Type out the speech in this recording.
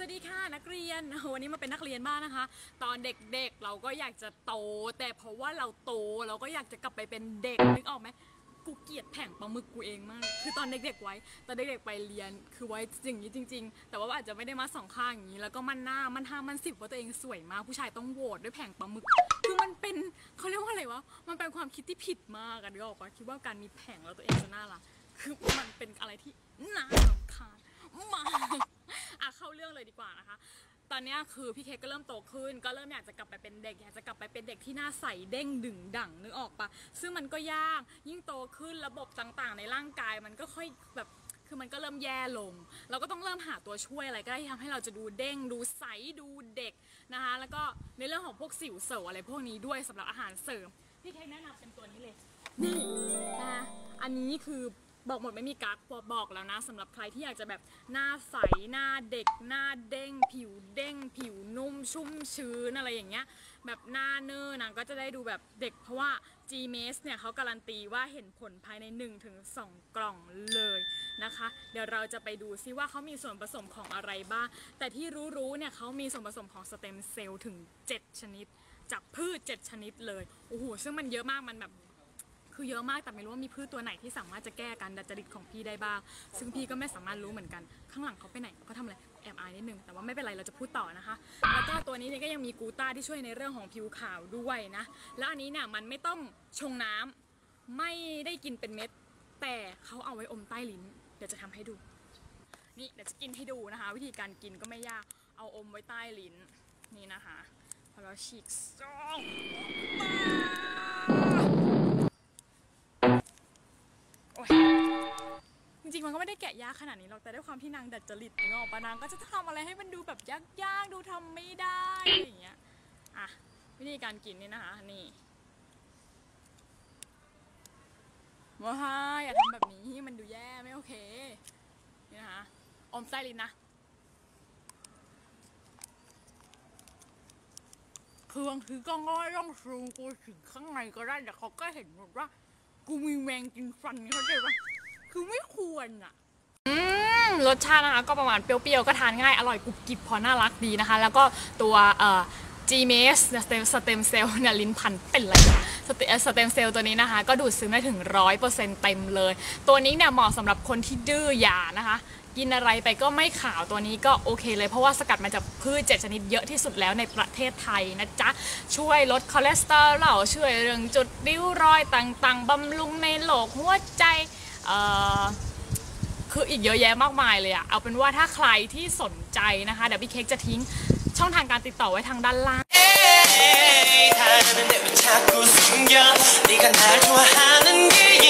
สวัสดีค่ะนักเรียนวันนี้มาเป็นนักเรียนบ้างนะคะ ตอนเด็กๆเราก็อยากจะโต แต่เพราะว่าเราโตเราก็อยากจะกลับไปเป็นเด็กนึกออกไหมกูเกลียดแผงปลาหมึกกูเองมาก คือตอนเด็กๆไว้ตอนเด็กๆไปเรียนคือไว้อย่างนี้จริง ๆ แต่ว่าอาจจะไม่ได้มาสองข้างอย่างนี้แล้วก็มันหน้ามันห้ามันสิบว่าตัวเองสวยมากผู้ชายต้องโหวตด้วยแผงปลาหมึกคือมันเป็นเขาเรียกว่าอะไรวะมันเป็นความคิดที่ผิดมากอะนึกออกปะคิดว่าการมีแผงแล้วตัวเองจะน่ารักคือมันเป็นอะไรที่น่ารำคาญมาก เลยดีกว่านะคะ ตอนนี้คือพี่เค้กก็เริ่มโตขึ้น ก็เริ่มอยากจะกลับไปเป็นเด็ก อยากจะกลับไปเป็นเด็กที่หน้าใสเด้งดึงดั่งนึกออกปะซึ่งมันก็ยากยิ่งโตขึ้นระบบต่างๆ ในร่างกายมันก็ค่อยแบบคือมันก็เริ่มแย่ลง เราก็ต้องเริ่มหาตัวช่วยอะไรก็ได้ที่ทำให้เราจะดูเด้ง ดูใส ดูเด็กนะคะ แล้วก็ในเรื่องของพวกสิวเสลอะไรพวกนี้ด้วยสำหรับอาหารเสริม พี่เค้กแนะนำเป็นตัวนี้เลย นี่นะคะอันนี้คือ บอกหมดไม่มีกักบอบอกแล้วนะสำหรับใครที่อยากจะแบบหน้าใสหน้าเด็กหน้าเด้ง ผิวเด้ง ผิวนุ่มชุ่มชื้นอะไรอย่างเงี้ยแบบหน้าเนอร์นะก็จะได้ดูแบบเด็กเพราะว่า g m a s เนี่ยเขาการันตีว่าเห็นผลภายใน 1-2 กล่องเลยนะคะ เดี๋ยวเราจะไปดูซิว่าเขามีส่วนผสมของอะไรบ้าง แต่ที่รู้ๆเนี่ยเขามีส่วนผสมของสเต็มเซลล์ถึง 7 ชนิด จากพืช 7 ชนิดเลย โอ้โห ซึ่งมันเยอะมากมันแบบ คือเยอะมากแต่ไม่รู้ว่ามีพืชตัวไหนที่สามารถจะแก้การดัดจริตของพี่ได้บ้าง ซึ่งพี่ก็ไม่สามารถรู้เหมือนกัน ข้างหลังเขาไปไหนเขาทำอะไรแอบอายนิดนึงแต่ว่าไม่เป็นไรเราจะพูดต่อนะคะแล้วก็ตัวนี้เนี่ยก็ยังมีกูต้าที่ช่วยในเรื่องของผิวขาวด้วยนะแล้วอันนี้เนี่ยมันไม่ต้องชงน้ำไม่ได้กินเป็นเม็ด แต่เขาเอาไว้อมใต้ลิ้น เดี๋ยวจะทำให้ดู นี่เดี๋ยวจะกินให้ดูนะคะ วิธีการกินก็ไม่ยากเอาอมไว้ใต้ลิ้นนี่นะคะพอเราฉีกซอง ริงๆมันก็ไม่ได้แกะยากขนาดนี้หรอกแต่ด้วยความที่นางดัดจริตนึกออกปะนางก็จะทำอะไรให้มันดูแบบยากๆดูทำไม่ได้อะไรอย่างเงี้ยอะวิธีการกินนี่นะคะนี่ว้าอย่าทำแบบนี้มันดูแย่ไม่โอเคนี่นะคะอมใต้ลิ้นนะคือบางทีก็ง่อยต้องซูมกูถึงข้างในก็ได้แต่เขาก็เห็นหมดว่า กูมีแมงกินฟันเขาใจปะ คือไม่ควรอะรสชาตินะคะก็ประมาณเปรี้ยวๆ ก็ทานง่ายอร่อยกรุบกริบพอน่ารักดีนะคะ แล้วก็ตัวเอ่อ GMS สเต็มสเต็มเซลล์เนี่ยลิ้นพันเป็นอะไรสเตสเต็มเซลล์ตัวนี้นะคะ ก็ดูดซึมได้ถึงร้อยเปอร์เซ็นต์เต็มเลย ตัวนี้เนี่ยเหมาะสำหรับคนที่ดื้อยานะคะ กินอะไรไปก็ไม่ขาวตัวนี้ก็โอเคเลยเพราะว่าสกัดมาจากพืชเจ็ดชนิดเยอะที่สุดแล้วในประเทศไทยนะจ๊ะ ช่วยลดคอเลสเตอรอลช่วยเรื่องจุดริ้วรอยต่างๆบำรุงในโหลกหัวใจ คืออีกเยอะแยะมากมายเลยอะเอาเป็นว่าถ้าใครที่สนใจนะคะ เดี๋ยวพี่เค้กจะทิ้งช่องทางการติดต่อไว้ทางด้านล่าง 에이, 다르는데 왜 자꾸 숨겨 네가 날 좋아하는 게